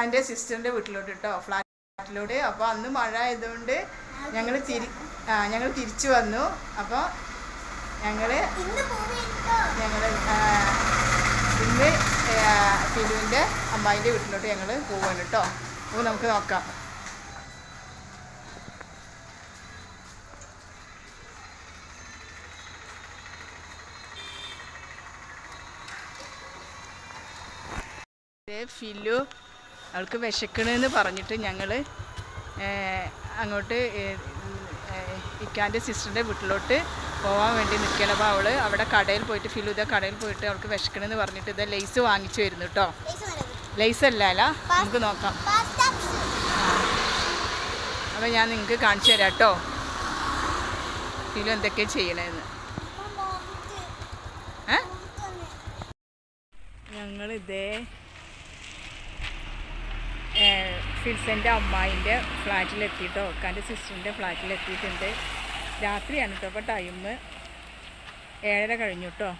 ഇക്കാന്റെ സിസ്റ്ററിന്റെ വീട്ടിലോട്ട് കേട്ടോ ഫ്ലാറ്റിലോട്ട്. അപ്പോൾ അന്ന് മഴ ആയതുകൊണ്ട് ഞങ്ങൾ തിരി ആ ഞങ്ങൾ തിരിച്ചു വന്നു. അപ്പോൾ ഞങ്ങൾ ഞങ്ങൾ ഇന്ന് ഫിലുവിന്റെ അമ്മായിന്റെ വീട്ടിലോട്ട് ഞങ്ങൾ പോവാണ് കേട്ടോ അപ്പോൾ നമുക്ക് നോക്കാം. ഫിലു അവൾക്ക് വിശക്കണെന്ന് പറഞ്ഞിട്ട് ഞങ്ങൾ അങ്ങോട്ട് ഇക്കാന്റെ സിസ്റ്ററിന്റെ വീട്ടിലോട്ട് പോകാൻ വേണ്ടി നിൽക്കണം അപ്പോൾ അവൾ അവിടെ കടയിൽ പോയിട്ട് ഫീൽ ചെയ്താൽ കടയിൽ പോയിട്ട് അവൾക്ക് വിശക്കണമെന്ന് പറഞ്ഞിട്ട് ഇതാ ലേസ് വാങ്ങിച്ചു വരുന്നു കേട്ടോ ലെയ്സ് ലേസ് അല്ല അല്ല നമുക്ക് നോക്കാം. അപ്പോൾ ഞാൻ നിങ്ങൾക്ക് കാണിച്ചു തരാം കേട്ടോ ഫിലു എന്തൊക്കെ ചെയ്യണമെന്ന് ഞങ്ങളിതേ ഫിൽസന്റെ അമ്മായിന്റെ ഫ്ലാറ്റിലെത്തിയിട്ടോ ഒക്കാന്റെ സിസ്റ്ററിന്റെ ഫ്ലാറ്റിലെത്തിയിട്ടുണ്ട്. രാത്രിയാണ് കേട്ടോ ടൈം ഏഴര കഴിഞ്ഞു കേട്ടോ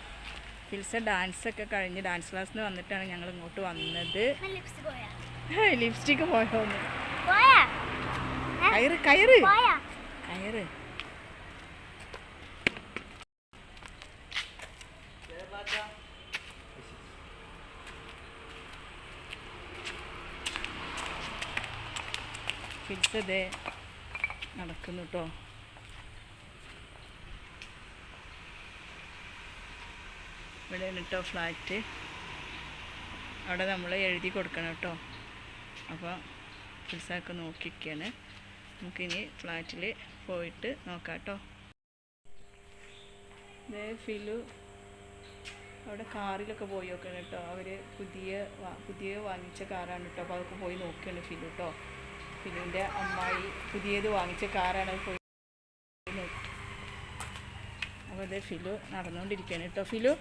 ഫിൽസ ഡാൻസൊക്കെ കഴിഞ്ഞ് ഡാൻസ് ക്ലാസ്സിന് വന്നിട്ടാണ് ഞങ്ങൾ ഇങ്ങോട്ട് വന്നത്. പോയാ ലിപ്സ്റ്റിക്ക് പോയോ? പോയാ? കയറ് കയറ്. കയറ് നടക്കുന്നു കേട്ടോ ഇവിടെയാണ് കേട്ടോ ഫ്ലാറ്റ്. അവിടെ നമ്മൾ എഴുതി കൊടുക്കണം കേട്ടോ അപ്പോൾ ഫിൽസാക്ക് നോക്കിയിരിക്കുകയാണ് നമുക്കിനി ഫ്ലാറ്റിൽ പോയിട്ട് നോക്കാം കേട്ടോ ഇതേ ഫിലു അവിടെ കാറിലൊക്കെ പോയി നോക്കണം കേട്ടോ അവർ പുതിയ പുതിയ വാങ്ങിച്ച കാറാണ് കേട്ടോ അപ്പോൾ അതൊക്കെ പോയി നോക്കുകയാണ് ഫിലു കേട്ടോ ഫിലുവിന്റെ അമ്മായി പുതിയത് വാങ്ങിച്ച കാറാണ് പോയി അപ്പോൾ അതെ ഫിലു നടന്നുകൊണ്ടിരിക്കുകയാണ് കേട്ടോ. ഫിലു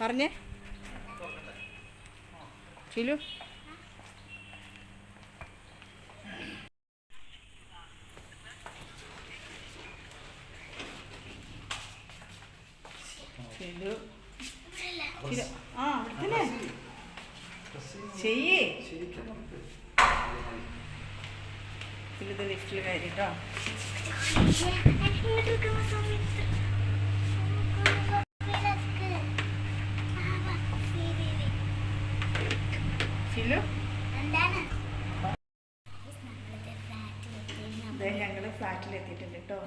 പറഞ്ഞേ. ഫിലു. ഫിലു. ഫിലു. ആ അവിടെ തന്നെ ചെയ്യേ. ഫിലുത് ലിഫ്റ്റിൽ കയറി കേട്ടോ ഫിലു ഞങ്ങൾ ഫ്ലാറ്റിൽ എത്തിയിട്ടുണ്ട് കേട്ടോ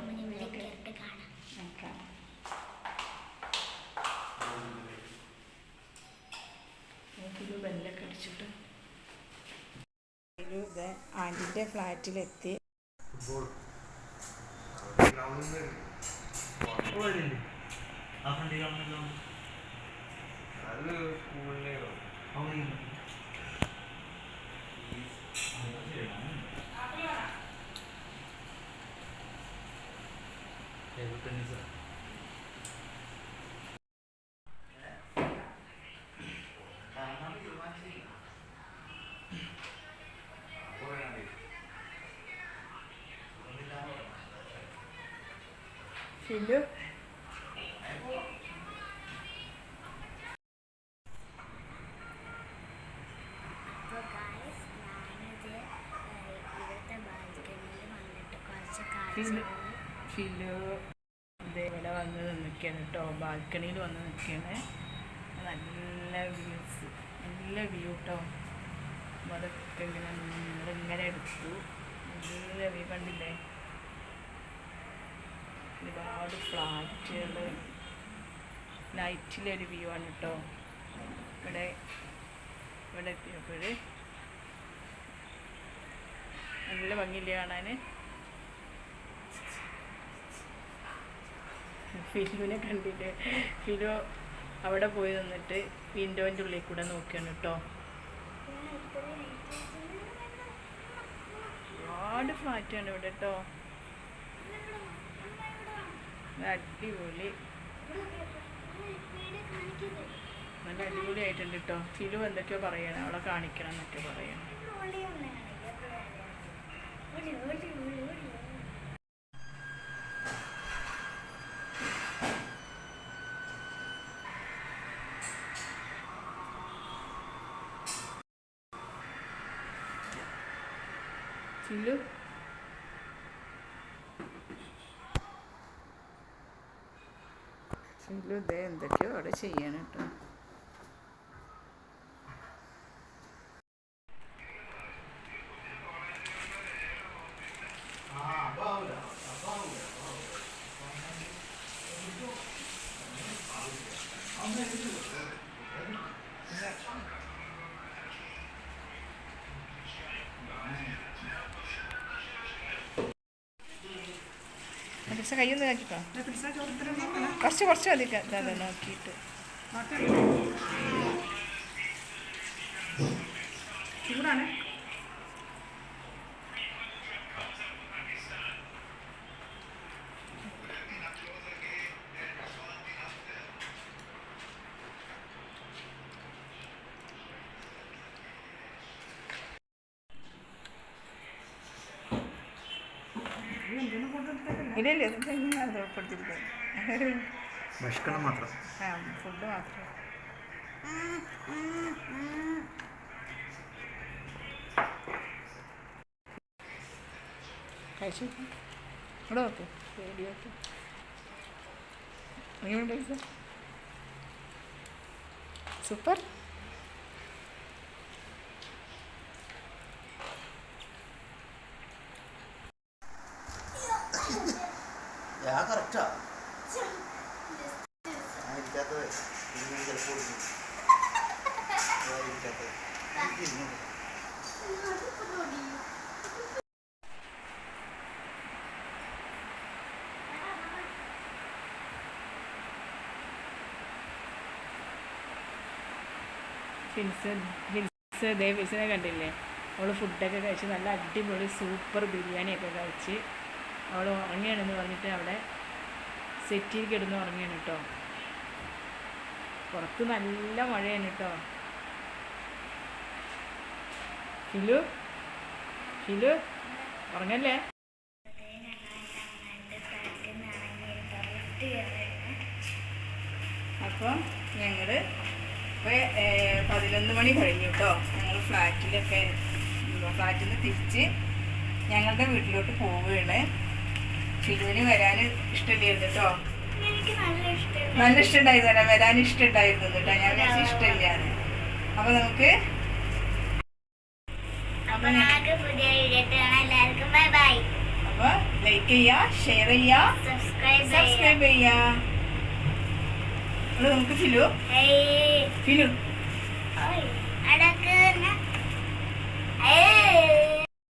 ഫിലു ബെല്ലൊക്കെ അടിച്ചിട്ട്. ഫിലു ഇത് ആന്റിന്റെ ഫ്ലാറ്റിലെത്തി അത് സ്കൂളിലെയോ ഫിലു ഫിലു ഫിലു ഇവിടെ വന്ന് നിൽക്കുകയാണ് കേട്ടോ. ബാൽക്കണിയിൽ വന്ന് നിൽക്കുകയാണ്. നല്ല വ്യൂസ് നല്ല വ്യൂ കേട്ടോ അതൊക്കെ ഇങ്ങനെ ഇങ്ങനെ എടുത്തു. നല്ല വ്യൂ കണ്ടില്ലേ? ഒരുപാട് ഫ്ലാറ്റുകൾ നൈറ്റിലൊരു വ്യൂ ആണ് കേട്ടോ ഇവിടെ ഇവിടെ എത്തിയപ്പോൾ നല്ല ഭംഗിയില്ലേ കാണാൻ ഫിലുവിനെ കണ്ടിട്ട്. ഫിലു അവിടെ പോയി നിന്നിട്ട് വിൻഡോന്റെ ഉള്ളിൽ കൂടെ നോക്കുകയാണ് കേട്ടോ ഒരുപാട് ഫ്ലാറ്റാണ് ഇവിടെ കേട്ടോ അടിപൊളി. നല്ല അടിപൊളിയായിട്ടുണ്ട് കേട്ടോ ഫിലു എന്തൊക്കെയോ പറയണം. അവളെ കാണിക്കണം എന്നൊക്കെ പറയണം. ഫിലു? ഫിലു ഇതേ എന്തൊക്കെയോ അവിടെ ചെയ്യണം കേട്ടോ പക്ഷെ കയ്യൊന്ന് നോക്കിക്കോ കുറച്ച് കുറച്ച് മതി. നോക്കിയിട്ട്. നോക്കിയിട്ട് ചൂടാണ്. ഇല്ല ഇല്ല ഇത് ഞാൻ ഉൾപ്പെടുത്തിയിരിക്കുന്നത് ഭക്ഷണം മാത്രം. ആ ഫുഡ് മാത്രം. കഴിച്ചു? ഇവിടെ നോക്ക് പൈസ സൂപ്പർ. ഫിൻസ് ഫിൻസ് ദേ കണ്ടില്ലേ? അവൾ ഫുഡൊക്കെ കഴിച്ച് നല്ല അടിപൊളി സൂപ്പർ ബിരിയാണിയൊക്കെ കഴിച്ച് അവൾ ഉറങ്ങിയാണെന്ന് പറഞ്ഞിട്ട് അവിടെ സെറ്റിൽ കിടന്ന് ഉറങ്ങിയാണ് കേട്ടോ പുറത്ത് നല്ല മഴയാണ് കേട്ടോ ഫിലു. ഫിലു പറഞ്ഞല്ലേ അപ്പോൾ ഞങ്ങൾ ഇപ്പോൾ പതിനൊന്ന് മണി കഴിഞ്ഞു കേട്ടോ ഞങ്ങൾ ഫ്ലാറ്റിലൊക്കെ ഫ്ലാറ്റിൽ നിന്ന് തിരിച്ച് ഞങ്ങളുടെ വീട്ടിലോട്ട് പോവുകയാണ് ഫിലുവിന് വരാൻ ഇഷ്ടമില്ലായിരുന്നു കേട്ടോ നല്ല ഇഷ്ടമുണ്ടായിരുന്നു. വരാൻ ഇഷ്ടമുണ്ടായിരുന്നു കേട്ടോ ഞാൻ ഇഷ്ടമില്ലാന്ന്. അപ്പോൾ നമുക്ക് അപ്പൊ നമുക്ക് പുതിയ വീഡിയോ കാണാം എല്ലാവർക്കും ബൈ ബൈ അപ്പോൾ ലൈക്ക് ചെയ്യുക ഷെയർ ചെയ്യുക സബ്സ്ക്രൈബ് സബ്സ്ക്രൈബ് ചെയ്യുക അപ്പോൾ നമുക്ക് ഫിലു. ചെയ്യുക ഫിലു.